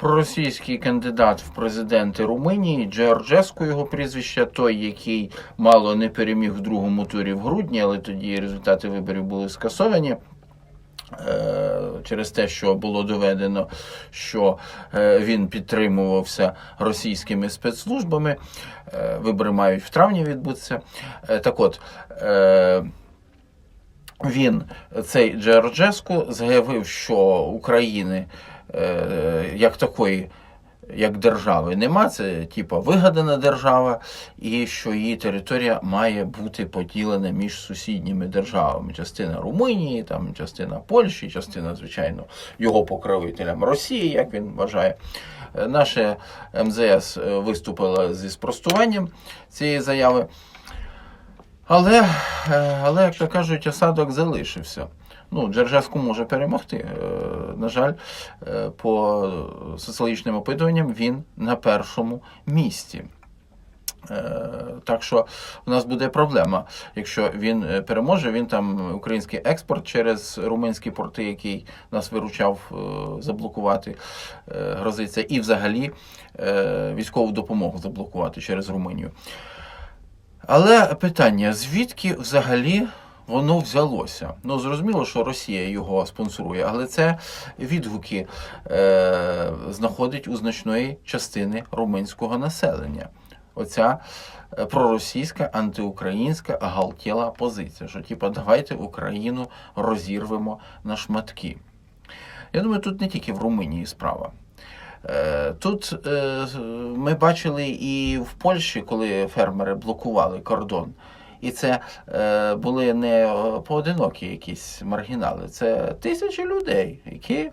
проросійський кандидат в президенти Румунії Джорджеску його прізвище, той, який мало не переміг в другому турі в грудні, але тоді результати виборів були скасовані. е, Через те, що було доведено, що е, він підтримувався російськими спецслужбами, Е, вибори мають в травні відбутися. Так от, він, цей Джорджеску, заявив, що України як такої, як держави нема, це типа вигадана держава, і що її територія має бути поділена між сусідніми державами. Частина Румунії, там частина Польщі, частина, звичайно, його покровителям Росії, як він вважає. Е, Наше МЗС е, виступило зі спростуванням цієї заяви. Але, е, але, як то кажуть, осадок залишився. Ну, Джорджеску може перемогти. Е, На жаль, е, по соціологічним опитуванням він на першому місці. Е, Так що у нас буде проблема. Якщо він переможе, він там український експорт через румунські порти, який нас виручав заблокувати, грозиться, і взагалі військову допомогу заблокувати через Румунію. Але питання: звідки взагалі воно взялося? Ну, зрозуміло, що Росія його спонсорує, але це відгуки е, знаходить у значної частини румунського населення. Оця е, проросійська, антиукраїнська галтєла позиція, що типа давайте Україну розірвемо на шматки. Я думаю, тут не тільки в Румунії справа. Е, Тут е, ми бачили і в Польщі, коли фермери блокували кордон. І це е, були не е, поодинокі якісь маргінали, це тисячі людей, які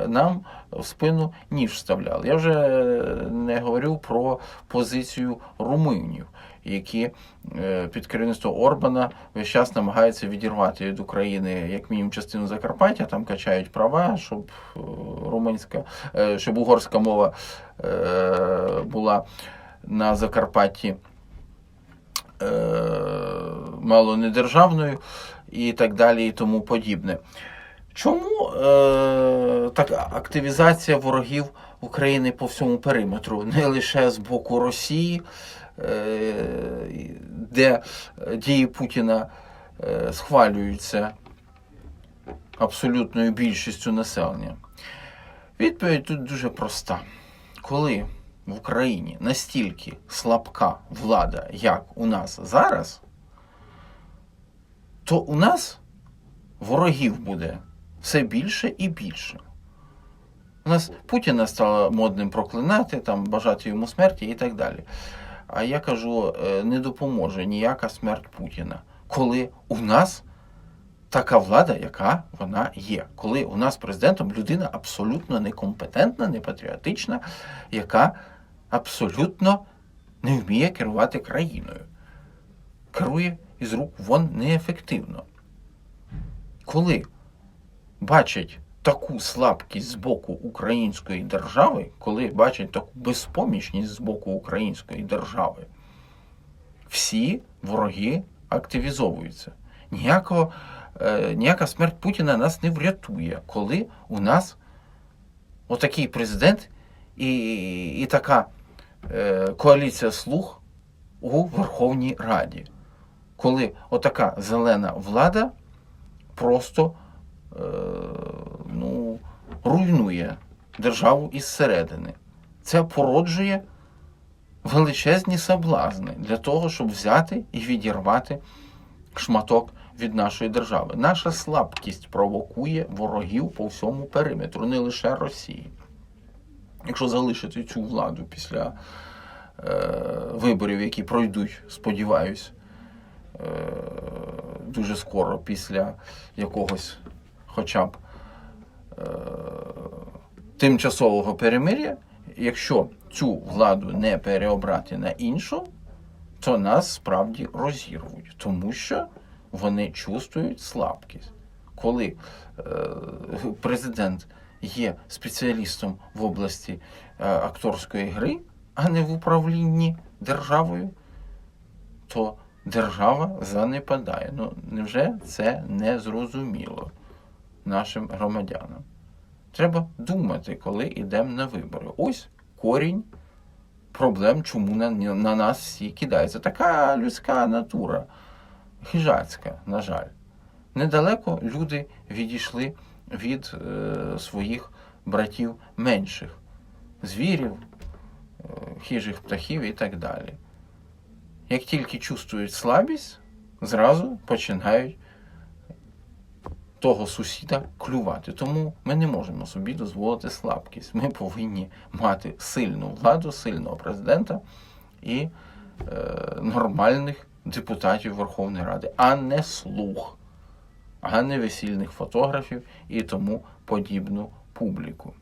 е, нам в спину ніж вставляли. Я вже е, не говорю про позицію румунів, які е, під керівництвом Орбана весь час намагаються відірвати від України як мінімум частину Закарпаття, там качають права, щоб румунська, е, щоб угорська мова е, була на Закарпатті мало не державною і так далі, і тому подібне. Чому е, така активізація ворогів України по всьому периметру, не лише з боку Росії, е, де дії Путіна е, схвалюються абсолютною більшістю населення? Відповідь тут дуже проста. Коли в Україні настільки слабка влада, як у нас зараз, то у нас ворогів буде все більше і більше. У нас Путіна стало модним проклинати, там, бажати йому смерті і так далі. А я кажу, е, не допоможе ніяка смерть Путіна, коли у нас така влада, яка вона є. Коли у нас президентом людина абсолютно некомпетентна, непатріотична, яка абсолютно не вміє керувати країною. Керує із рук вон неефективно. Коли бачать таку слабкість з боку української держави, коли бачать таку безпомічність з боку української держави, всі вороги активізовуються. Ніякого, е, ніяка смерть Путіна нас не врятує, коли у нас отакий президент і, і така е, коаліція слуг у Верховній Раді. Коли отака зелена влада просто е, ну, руйнує державу із середини. Це породжує величезні соблазни для того, щоб взяти і відірвати шматок від нашої держави. Наша слабкість провокує ворогів по всьому периметру, не лише Росії. Якщо залишити цю владу після е, виборів, які пройдуть, сподіваюсь, е, дуже скоро після якогось хоча б е, тимчасового перемир'я, якщо цю владу не переобрати на іншу, то нас справді розірвуть, тому що вони чувствують слабкість. Коли е, президент є спеціалістом в області е, акторської гри, а не в управлінні державою, то держава занепадає. Ну, невже це не зрозуміло нашим громадянам? Треба думати, коли йдемо на вибори. Ось корінь проблем, чому на, на нас всі кидаються. Така людська натура, хижацька, на жаль. Недалеко люди відійшли від е, своїх братів менших, звірів, е, хижих птахів і так далі. Як тільки чувствують слабість, зразу починають того сусіда клювати. Тому ми не можемо собі дозволити слабкість. Ми повинні мати сильну владу, сильного президента і е, нормальних депутатів Верховної Ради, а не слух, а не весільних фотографів і тому подібну публіку.